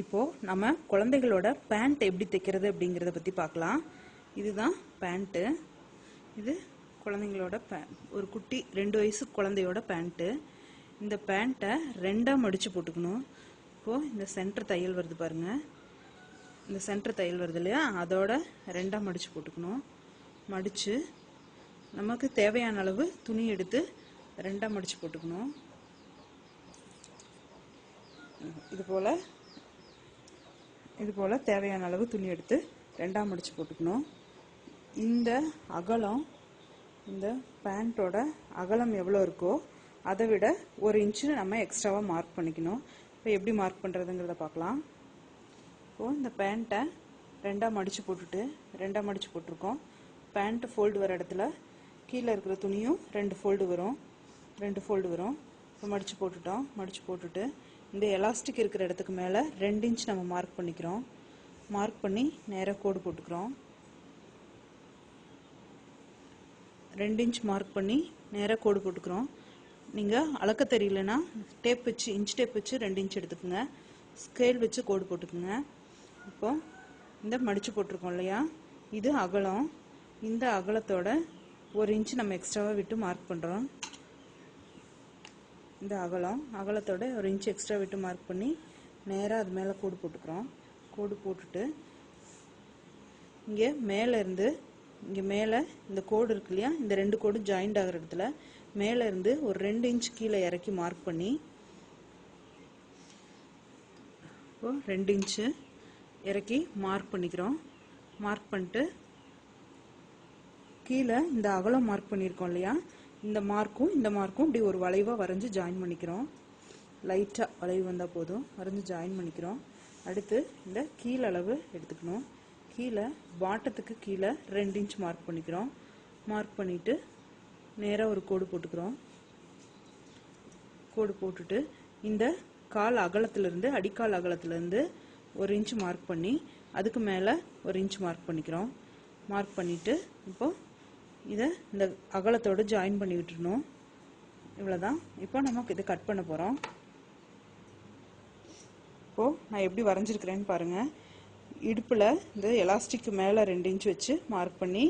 இப்போ நம்ம குழந்தைகளோட பேண்ட் எப்படி தைக்கிறது அப்படிங்கிறத பற்றி பார்க்கலாம். இதுதான் பேண்ட்டு இது குழந்தைங்களோட பே ஒரு குட்டி ரெண்டு வயசு குழந்தையோட பேண்ட்டு இந்த பேண்ட்டை ரெண்டாக மடித்து போட்டுக்கணும். இப்போது இந்த சென்டர் தையல் வருது பாருங்கள் இந்த சென்டர் தையல் வருது இல்லையா? அதோட ரெண்டாக மடித்து போட்டுக்கணும். மடித்து நமக்கு தேவையான அளவு துணி எடுத்து ரெண்டாக மடித்து போட்டுக்கணும். இது போல் இது போல் தேவையான அளவு துணி எடுத்து ரெண்டாக மடித்து போட்டுக்கணும். இந்த அகலம் இந்த பேண்ட்டோட அகலம் எவ்வளோ இருக்கோ அதை விட ஒரு இன்ச்சு நம்ம எக்ஸ்ட்ராவாக மார்க் பண்ணிக்கணும். இப்போ எப்படி மார்க் பண்ணுறதுங்கிறத பார்க்கலாம். இப்போது இந்த பேண்ட்டை ரெண்டாக மடித்து போட்டுட்டு ரெண்டாக மடித்து போட்டிருக்கோம். பேண்ட் ஃபோல்டு வர இடத்துல கீழே இருக்கிற துணியும் ரெண்டு ஃபோல்டு வரும். ரெண்டு ஃபோல்டு வரும். இப்போ மடித்து போட்டுட்டோம். மடித்து போட்டுட்டு இந்த எலாஸ்டிக் இருக்கிற இடத்துக்கு மேலே ரெண்டு இன்ச் நம்ம மார்க் பண்ணிக்கிறோம். மார்க் பண்ணி நேராக கோடு போட்டுக்கிறோம். ரெண்டு இன்ச் மார்க் பண்ணி நேராக கோடு போட்டுக்கிறோம். நீங்கள் அளக்க தெரியலனா டேப் வச்சு இன்ச் டேப் வச்சு ரெண்டு இன்ச் எடுத்துக்கோங்க. ஸ்கேல் வச்சு கோடு போட்டுக்குங்க. இப்போ இந்த மடித்து போட்டிருக்கோம் இல்லையா? இது அகலம். இந்த அகலத்தோட ஒரு இன்ச் நம்ம எக்ஸ்ட்ராவாக விட்டு மார்க் பண்ணுறோம் இந்த அகலம் அகலத்தோட ஒரு இன்ச் எக்ஸ்ட்ரா விட்டு மார்க் பண்ணி நேராக அது மேலே கோடு போட்டுக்கிறோம். கோடு போட்டுட்டு இங்கே மேலே இருந்து இங்கே மேலே இந்த கோடு இருக்கு இல்லையா? இந்த ரெண்டு கோடு ஜாயிண்ட் ஆகிற இடத்துல மேலே இருந்து ஒரு ரெண்டு இன்ச் கீழே இறக்கி மார்க் பண்ணி இப்போ ரெண்டு இன்ச்சு இறக்கி மார்க் பண்ணிக்கிறோம். மார்க் பண்ணிட்டு கீழே இந்த அகலம் மார்க் பண்ணியிருக்கோம் இல்லையா? இந்த மார்க்கும் இந்த மார்க்கும் இப்படி ஒரு வளைவாக வரைஞ்சி ஜாயின் பண்ணிக்கிறோம். லைட்டாக வளைவு வந்தால் போதும். வரைஞ்சி ஜாயின் பண்ணிக்கிறோம். அடுத்து இந்த கீழே அளவு எடுத்துக்கணும். கீழே பாட்டத்துக்கு கீழே ரெண்டு இன்ச் மார்க் பண்ணிக்கிறோம். மார்க் பண்ணிவிட்டு நேராக ஒரு கோடு போட்டுக்கிறோம். கோடு போட்டுட்டு இந்த கால் அகலத்துலேருந்து அடிக்கால் அகலத்திலேருந்து ஒரு இன்ச் மார்க் பண்ணி அதுக்கு மேலே ஒரு இன்ச் மார்க் பண்ணிக்கிறோம். மார்க் பண்ணிவிட்டு இப்போ இதை இந்த அகலத்தோடு ஜாயின் பண்ணி விட்டுருணும் இவ்வளோதான் இப்போ நமக்கு இதை கட் பண்ண போகிறோம் இப்போது நான் எப்படி வரைஞ்சிருக்கிறேன்னு பாருங்கள் இடுப்பில் இந்த எலாஸ்டிக்கு மேலே ரெண்டு இன்ச் வச்சு மார்க் பண்ணி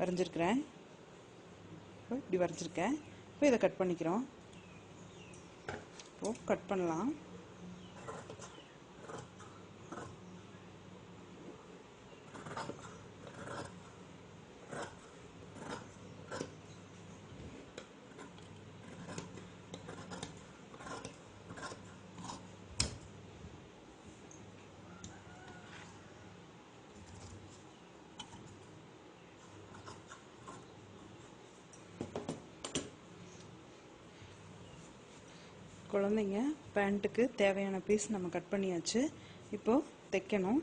வரைஞ்சிருக்கிறேன். இப்போ இப்படி வரைஞ்சிருக்கேன். இப்போ இதை கட் பண்ணிக்கிறோம். இப்போது கட் பண்ணலாம். குழந்தைங்க பேண்ட்டுக்கு தேவையான பீஸ் நம்ம கட் பண்ணியாச்சு. இப்போது தைக்கணும்.